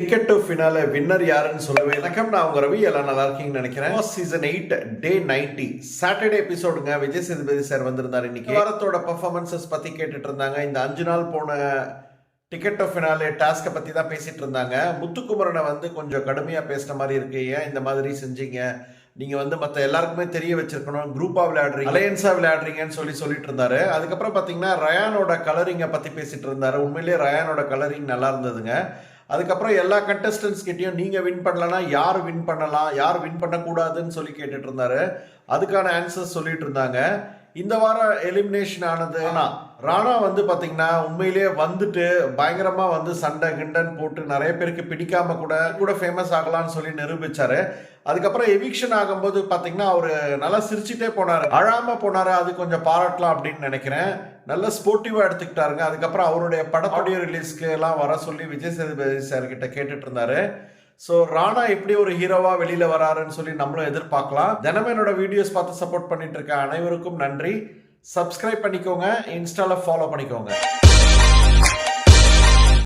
Ticket to ஃபினால winner யாருன்னு சொல்லவே வணக்கம் நான் உங்க ரவி. எல்லாம் நல்லா இருக்கீங்கன்னு நினைக்கிறேன். Season eight day ninety Saturday எபிசோடுங்க Vijay Sethupathi sir வந்திருந்தாரு இன்னைக்கு. வாரத்தோட பர்ஃபார்மன்சஸ் பத்தி கேட்டுட்டு இருந்தாங்க. இந்த அஞ்சு நாள் போன டிக்கெட் டு ஃபினாலே டாஸ்க்கை பத்தி தான் பேசிட்டு இருந்தாங்க. முத்துக்குமரனை வந்து கொஞ்சம் கடுமையா பேசின மாதிரி இருக்கு. ஏன் இந்த மாதிரி செஞ்சீங்க? நீங்க வந்து மத்த எல்லாருக்குமே தெரிய வச்சிருக்கணும். குரூப்பா விளையாடுறீங்க. அலையன்ஸா விளையாடுறீங்கன்னு சொல்லி சொல்லிட்டு இருந்தாரு. அதுக்கப்புறம் பாத்தீங்கன்னா ரயானோட கலரிங்கை பத்தி பேசிட்டு இருந்தாரு. உண்மையிலேயே ரயானோட கலரிங் நல்லா இருந்ததுங்க. அதுக்கப்புறம் எல்லா கண்டஸ்டன்ஸ் கிட்டேயும் நீங்கள் வின் பண்ணலன்னா யார் வின் பண்ணலாம் யார் வின் பண்ணக்கூடாதுன்னு சொல்லி கேட்டுட்டு இருந்தாரு. அதுக்கான ஆன்சர்ஸ் சொல்லிட்டு இருந்தாங்க. இந்த வாரம் எலிமினேஷன் ஆனது ஆனால் ராணா வந்து பார்த்தீங்கன்னா உண்மையிலேயே வந்துட்டு பயங்கரமாக வந்து சண்டை கிண்டன் போட்டு நிறைய பேருக்கு பிடிக்காம கூட கூட ஃபேமஸ் ஆகலாம்னு சொல்லி நிரூபித்தார் அதுக்கப்புறம் எவிக்ஷன் ஆகும்போது பார்த்தீங்கன்னா அவர் நல்லா சிரிச்சுட்டே போனார். அழாமல் போனார் அது கொஞ்சம் பாராட்டலாம் அப்படின்னு நினைக்கிறேன். நல்ல ஸ்போர்ட்டிவாக எடுத்துக்கிட்டாருங்க. அதுக்கப்புறம் அவருடைய படத்துடைய ரிலீஸ்க்கு எல்லாம் வர சொல்லி விஜய் சேதுபதி சார் கிட்ட கேட்டுட்டு இருந்தாரு. ஸோ ராணா எப்படி ஒரு ஹீரோவா வெளியில வராருன்னு சொல்லி நம்மளும் எதிர்பார்க்கலாம். தினமும் என்னோட வீடியோஸ் பார்த்து சப்போர்ட் பண்ணிட்டு இருக்க அனைவருக்கும் நன்றி. சப்ஸ்கிரைப் பண்ணிக்கோங்க இன்ஸ்டால ஃபாலோ பண்ணிக்கோங்க.